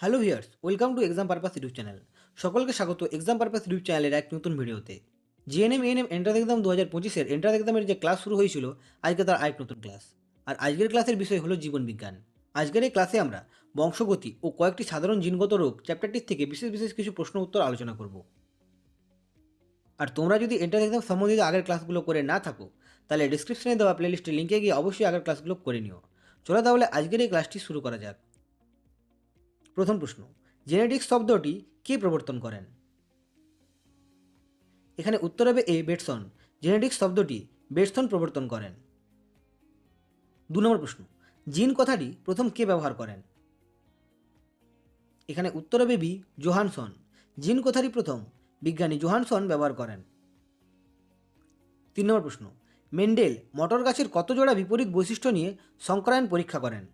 Hello viewers welcome to exam purpose YouTube channel সকলকে স্বাগত exam purpose YouTube চ্যানেলের এক নতুন ভিডিওতে জিএনএম এএনএম এন্ট্রান্স এক্সাম দু হাজার পঁচিশের এন্ট্রান্স এক্সামের যে ক্লাস শুরু হয়েছিল, আজকে তার আরেক নতুন ক্লাস আর আজকের ক্লাসের বিষয় হলো জীবনবিজ্ঞান আজকের এই ক্লাসে আমরা বংশগতি ও কয়েকটি সাধারণ জিনগত রোগ চ্যাপ্টারটির থেকে বিশেষ বিশেষ কিছু প্রশ্ন উত্তর আলোচনা করব। আর তোমরা যদি এন্ট্রান্স এক্সাম সম্বন্ধিত আগের ক্লাসগুলো করে না থাকো, তাহলে ডিসক্রিপশনে দেওয়া প্লেলিস্টের লিঙ্কে গিয়ে অবশ্যই আগের ক্লাসগুলো করে নিও। চলো তাহলে আজকের এই ক্লাসটি শুরু করা যাক। প্রথম প্রশ্ন, জেনেটিক্স শব্দটি কে প্রবর্তন করেন? এখানে উত্তর হবে এ. বেটসন। জেনেটিক্স শব্দটি বেটসন প্রবর্তন করেন। দু নম্বর প্রশ্ন, জিন কথাটি প্রথম কে ব্যবহার করেন? এখানে উত্তর হবে বি. জোহানসন। জিন কথাটি প্রথম বিজ্ঞানী জোহানসন ব্যবহার করেন। তিন নম্বর প্রশ্ন, মেন্ডেল মটর গাছের কত জোড়া বিপরীত বৈশিষ্ট্য নিয়ে সংক্রায়ন পরীক্ষা করেন?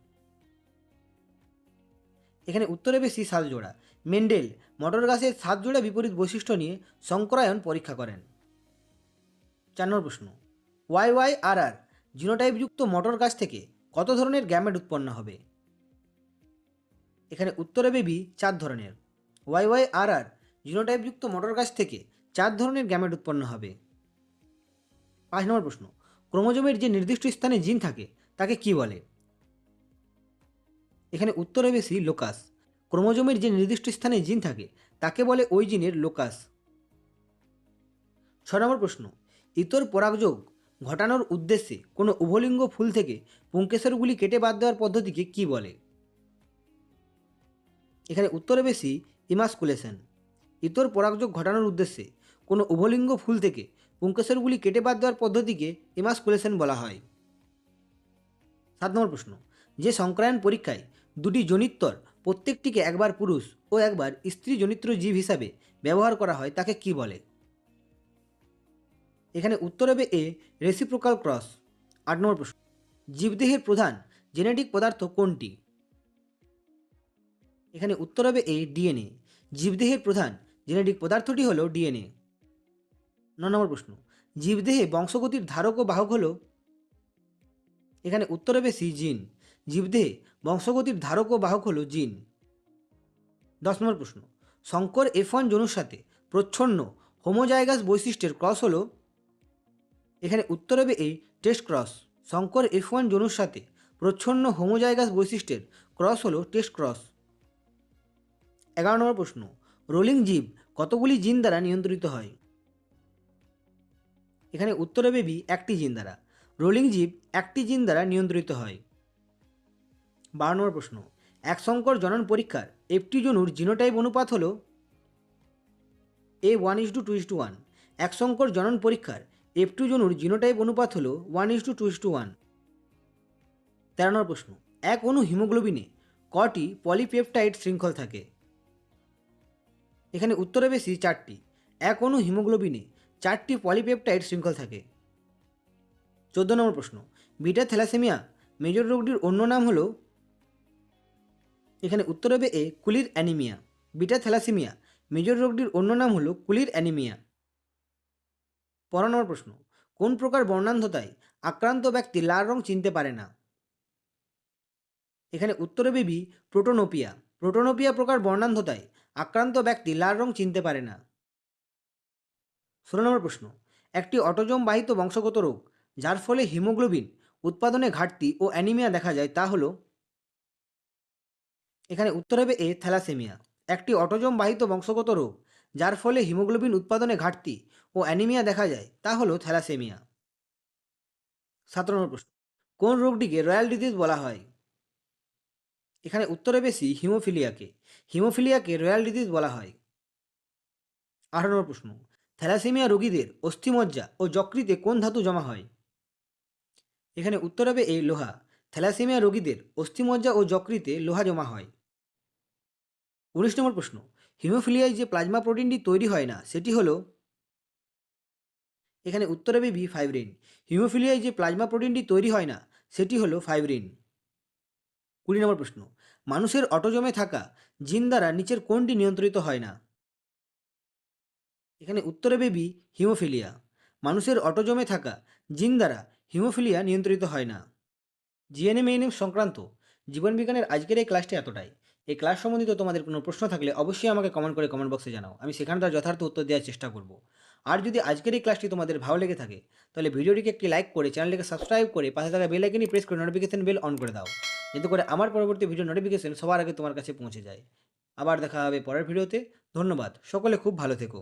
এখানে উত্তরে বেশি সাত জোড়া। মেন্ডেল মটর গাছের সাত জোড়া বিপরীত বৈশিষ্ট্য নিয়ে সংক্রায়ন পরীক্ষা করেন। চার নম্বর প্রশ্ন, ওয়াই ওয়াই আর আর জিনোটাইপযুক্ত মটর গাছ থেকে কত ধরনের গ্যামেট উৎপন্ন হবে? এখানে উত্তরে বেবি চার ধরনের। ওয়াই ওয়াই আর আর জিনোটাইপযুক্ত মটর গাছ থেকে চার ধরনের গ্যামেট উৎপন্ন হবে। পাঁচ নম্বর প্রশ্ন, ক্রোমোজোমের যে নির্দিষ্ট স্থানে জিন থাকে, তাকে কি বলে? এখানে উত্তরে বেশি লোকাস। ক্রোমোজোমের যে নির্দিষ্ট স্থানে জিন থাকে, তাকে বলে ওই জিনের লোকাস। ছ নম্বর প্রশ্ন, ইতর পরাগযোগ ঘটানোর উদ্দেশ্যে কোনো উভলিঙ্গ ফুল থেকে পুঙ্কেশ্বরগুলি কেটে বাদ দেওয়ার পদ্ধতিকে কি বলে? এখানে উত্তরে বেশি ইমাসকুলেশন। ইতর পরাগযোগ ঘটানোর উদ্দেশ্যে কোনো উভলিঙ্গ ফুল থেকে পুঙ্কেশ্বরগুলি কেটে বাদ দেওয়ার পদ্ধতিকে ইমাসকুলেশন বলা হয়। সাত নম্বর প্রশ্ন, যে সংক্রায়ণ পরীক্ষায় দুটি জনিত্তর প্রত্যেকটিকে একবার পুরুষ ও একবার স্ত্রী জনিত্র জীব হিসাবে ব্যবহার করা হয়, তাকে কি বলে? এখানে উত্তর হবে এ রেসিপ্রোকাল ক্রস আট নম্বর প্রশ্ন। জীবদেহের প্রধান জেনেটিক পদার্থ কোনটি? এখানে উত্তর হবে এ, ডিএনএ। জীবদেহের প্রধান জেনেটিক পদার্থটি হল ডিএনএ। ন নম্বর প্রশ্ন। জীবদেহে বংশগতির ধারক ও বাহক হল? এখানে উত্তর হবে সি, জিন। জীবদেহে বংশগতির ধারক ও বাহক হল জিন। দশ নম্বর প্রশ্ন। শঙ্কর এফ ওয়ান জনুর সাথে প্রচ্ছন্ন হোমোজাইগাস বৈশিষ্ট্যের ক্রস হল? এখানে উত্তর হবে এই টেস্ট ক্রস। শঙ্কর এফ ওয়ান জনুর সাথে প্রচ্ছন্ন হোমোজাইগাস বৈশিষ্ট্যের ক্রস হল টেস্ট ক্রস। এগারো নম্বর প্রশ্ন। রোলিং জীব কতগুলি জিন দ্বারা নিয়ন্ত্রিত হয়? এখানে উত্তর হবে বি একটি জিন দ্বারা। রোলিং জীব একটি জিন দ্বারা নিয়ন্ত্রিত হয়। বারো নম্বর প্রশ্ন। এক সংকর জনন পরীক্ষার একটি জনুর জিনোটাইপ অনুপাত হল এ one is to two is to one এক সংকর জনন পরীক্ষার এফ টু জনুর জিনোটাইপ অনুপাত হল one is to two is to one তেরো নম্বর প্রশ্ন, এক অণু হিমোগ্লোবিনে কটি পলিপেপটাইড শৃঙ্খল থাকে? এখানে উত্তরে বেশি চারটি। এক অণু হিমোগ্লোবিনে চারটি পলিপেপটাইড শৃঙ্খল থাকে। চোদ্দ নম্বর প্রশ্ন, বিটা থ্যালাসেমিয়া মেজর রোগটির অন্য নাম হলো এখানে উত্তর হবে এ, কুলির অ্যানিমিয়া, বিটা থ্যালাসিমিয়া। মেজর রোগটির অন্য নাম হলো কুলির অ্যানিমিয়া। পনেরো নম্বর প্রশ্ন, কোন প্রকার বর্ণান্ধতায় আক্রান্ত ব্যক্তি লাল রং চিনতে পারে না? এখানে উত্তর হবে বি, প্রোটোনোপিয়া। প্রোটোনোপিয়া প্রকার বর্ণান্ধতায় আক্রান্ত ব্যক্তি লাল রং চিনতে পারে না। ষোলো নম্বর প্রশ্ন, একটি অটোজম বাহিত বংশগত রোগ, যার ফলে হিমোগ্লোবিন উৎপাদনে ঘাটতি ও অ্যানিমিয়া দেখা যায় তা হলো? এখানে উত্তর হবে এ, থ্যালাসেমিয়া। একটি অটোজম বাহিত বংশগত রোগ, যার ফলে হিমোগ্লোবিন উৎপাদনে ঘাটতি ও অ্যানিমিয়া দেখা যায়, তা হলো থ্যালাসেমিয়া। সতেরো নম্বর প্রশ্ন, কোন রোগটিকে রয়্যাল ডিজিজ বলা হয়? এখানে উত্তরে বেশি হিমোফিলিয়াকে। হিমোফিলিয়াকে রয়্যাল ডিজিজ বলা হয়। আঠারো নম্বর প্রশ্ন, থ্যালাসেমিয়া রোগীদের অস্থিমজ্জা ও যকৃতে কোন ধাতু জমা হয়? এখানে উত্তর হবে এই লোহা। থ্যালাসেমিয়া রোগীদের অস্থিমজ্জা ও যকৃতে লোহা জমা হয়। উনিশ নম্বর প্রশ্ন, হিমোফিলিয়ায় যে প্লাজমা প্রোটিনটি তৈরি হয় না, সেটি হলো এখানে উত্তর হবে বি ফাইব্রিন। হিমোফিলিয়ায় যে প্লাজমা প্রোটিনটি তৈরি হয় না, সেটি হলো ফাইব্রিন। কুড়ি নম্বর প্রশ্ন, মানুষের অটোজমে থাকা জিন দ্বারা নিচের কোনটি নিয়ন্ত্রিত হয় না? এখানে উত্তরে বেবি হিমোফিলিয়া। মানুষের অটোজমে থাকা জিন দ্বারা হিমোফিলিয়া নিয়ন্ত্রিত হয় না। জিএনএম এএনএম সংক্রান্ত জীবনবিজ্ঞানের আজকের এই ক্লাসটি এতটাই। এই ক্লাস সম্বন্ধিত তোমাদের কোনো প্রশ্ন থাকলে অবশ্যই আমাকে কমেন্ট করে কমেন্ট বক্সে জানাও। আমি সেখানে তার যথার্থ উত্তর দেওয়ার চেষ্টা করব। আর যদি আজকের এই ক্লাসটি তোমাদের ভালো লেগে থাকে, তাহলে ভিডিওটিকে একটি লাইক করে চ্যানেলটিকে সাবস্ক্রাইব করে পাশে থাকা বেল আইকনটি প্রেস করে নোটিফিকেশন বেল অন করে দাও। যাতে করে আমার পরবর্তী ভিডিও নোটিফিকেশন সবার আগে তোমার কাছে পৌঁছে যায়। আবার দেখা হবে পরের ভিডিওতে ধন্যবাদ। সকলে খুব ভালো থেকো।